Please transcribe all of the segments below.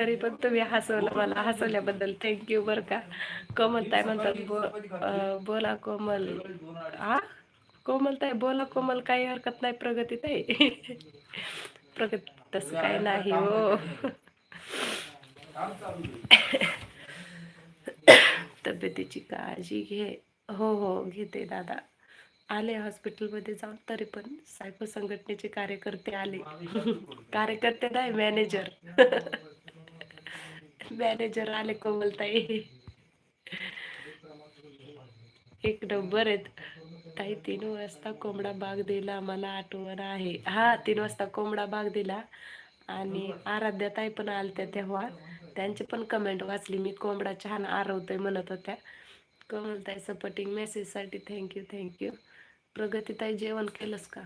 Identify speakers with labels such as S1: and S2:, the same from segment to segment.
S1: तरी पण तुम्ही हसवलं मला. हसवल्याबद्दल थँक्यू बरं का. कोमल ताई म्हणतात बो बोला कोमल. हा कोमल ताई बोला कोमल काही हरकत नाही प्रगती ताई. प्रगती तसं काही नाही हो. तब्येतीची काळजी घे. हो हो घेते दादा. आले हॉस्पिटलमध्ये जाऊन तरी पण सायको संघटनेचे कार्यकर्ते आले. कार्यकर्ते नाही मॅनेजर. मॅनेजर आले कोमलताई. एक नंबर आहेत. ताई तीन वाजता कोंबडा बाग दिला मला आठवण आहे. हा तीन वाजता कोंबडा बाग दिला. आणि आराध्या ताई पण आलत्या तेव्हा. त्यांची पण कमेंट वाचली. मी कोंबडा छान आरवतोय म्हणत होत्या. कोमलताई सपोर्टिंग मेसेजसाठी थँक्यू थँक्यू प्रगतीताई जेवण केलंस का?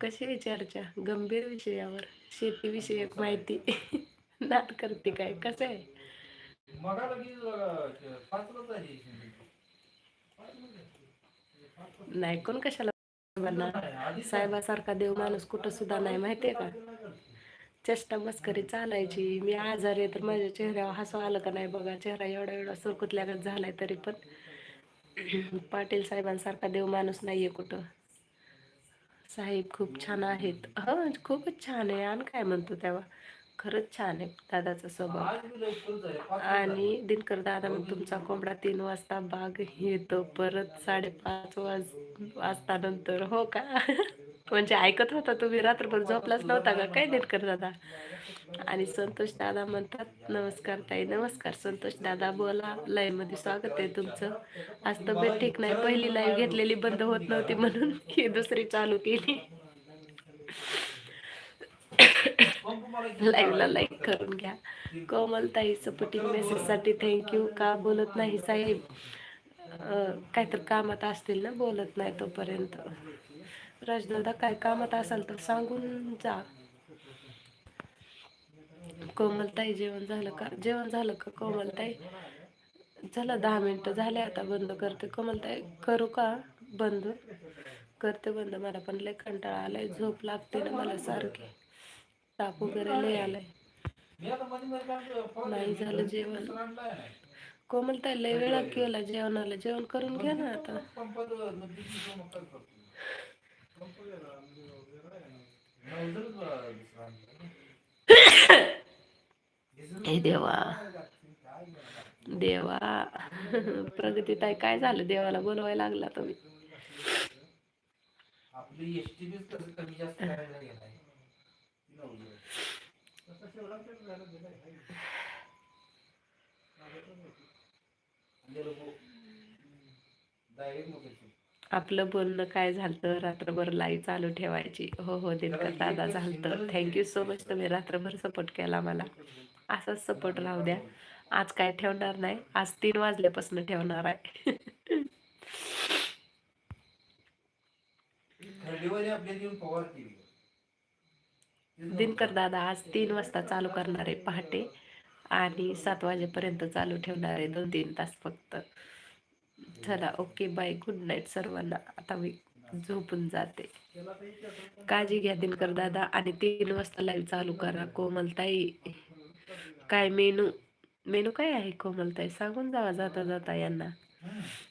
S1: कशी आहे चर्चा? गंभीर विषयावर शेतीविषयक माहिती. नाट करते काय? कसं आहे? नाही कोण कशाला म्हणणार साहेबासारखा देव माणूस कुठं सुद्धा नाही माहितीये का? चेष्टा मस्करी चालायची. मी आजारी आहे तर माझ्या चेहऱ्यावर हसू आलं का नाही बघा? चेहरा एवढा एवढा सुरकुतल्यागत झालाय तरी पण. पाटील साहेबांसारखा देव माणूस नाहीये कुठं. साहेब खूप छान आहेत. हो खूपच छान आहे. आणि काय म्हणतो तेव्हा? खरंच छान आहे दादाचा स्वभाव. आणि दिनकर दादा मग तुमचा कोंबडा तीन वाजता बाग येतो. परत साडेपाच वाज वाजता नंतर हो का? म्हणजे ऐकत होता तुम्ही? रात्रभर झोपलाच नव्हता का? काय दिनकर दादा? आणि संतोष दादा म्हणतात नमस्कार ताई नमस्कार संतोष दादा बोला लाईव्हमध्ये स्वागत आहे तुमचं. आज तब्येत ठीक नाही पहिली लाईव्ह घेतलेली बंद होत नव्हती म्हणून ही दुसरी चालू केली. लाईव्हला लाईक करून घ्या. कोमल ताई सपोर्टिंग मेसेजसाठी थँक्यू का बोलत नाही साहेब? काहीतरी कामात असतील ना बोलत नाही तोपर्यंत. राजदादा काय कामात असाल तर सांगून जा. कोमलताई जेवण झालं का जेवण झालं का कोमलताई झालं दहा मिनटं झाले आता बंद करते कोमलताई करू का बंद करते बंद मला पण लय कंटाळा आलाय झोप लागते ना मला सारखी ताप वगैरे लय आलाय नाही झालं जेवण कोमलताई लय वेळा केला जेवणाला जेवण करून घ्या ना आता हे देवा. देवा. प्रगती ताई काय झालं? देवाला बोलवायला लागला तुम्ही.
S2: आपली
S1: बोलणं काय झालं रात्रभर लाईव्ह चालू ठेवायची. हो हो दिनकर दादा झालं थँक्यू सो मच तुम्ही रात्रभर सपोर्ट केला मला. असाच सपोर्ट राहू द्या. आज काय ठेवणार नाही आज तीन वाजल्यापासून ठेवणार आहे. दिनकर दादा आज तीन वाजता चालू करणार आहे पहाटे आणि सात वाजेपर्यंत चालू ठेवणार आहे दोन तीन तास फक्त. चला ओके बाय गुड नाईट सर्वांना. आता मी झोपून जाते. काळजी घ्या दिनकर दादा आणि तीन वाजता लाईव्ह चालू करा. कोमलताई. काय मेनू मेनू काय आहे कोमलताई सांगून जावा जाता जाता यांना.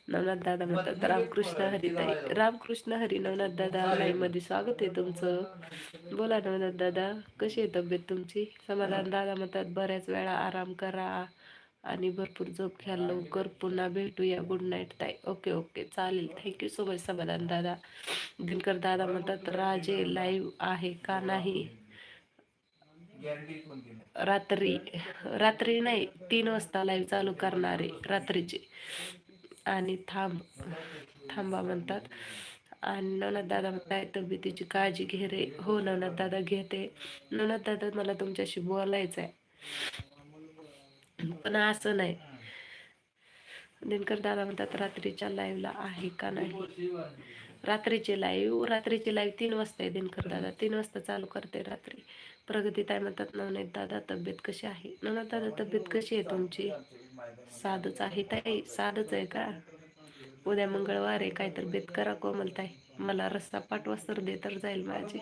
S1: नवनाथ दादा म्हणतात रामकृष्ण हरिताई रामकृष्ण हरी नवनाथ दादा लाईव्हमध्ये स्वागत आहे तुमचं. बोला नवनाथ दादा कशी आहे तब्येत तुमची? समाधान दादा म्हणतात बऱ्याच वेळा आराम करा आणि भरपूर झोप घ्या लवकर पुन्हा भेटूया. गुड नाईट ताई. ओके ओके चालेल. थँक्यू सो मच समाधान दादा. दिनकर दादा म्हणतात राजे लाईव्ह आहे का नाही? रात्री रात्री नाही तीन वाजता लाईव्ह चालू करणारे रात्रीचे. आणि थांब थांबा म्हणतात. आणि नवनाथ दादा म्हणताय तब्येतीची काळजी घे रे. हो नवनाथ दादा घेते. नवनाथ दादा मला तुमच्याशी बोलायचं आहे पण असं नाही. दिनकर दादा म्हणतात रात्रीच्या लाईव्हला आहे का नाही? रात्रीचे लाईव्ह रात्रीचे लाईव्ह तीन वाजता आहे दिनकर दादा. तीन वाजता चालू करते रात्री. प्रगती ताई म्हणतात नवनीत दादा तब्येत कशी आहे? नवनाथ दादा तब्येत कशी आहे तुमची? साधच आहे ताई साधच आहे का? उद्या मंगळवार आहे काय तर बेत करा कोमल ताई. मला रस्ता पाठवा सर दे तर जाईल माझी.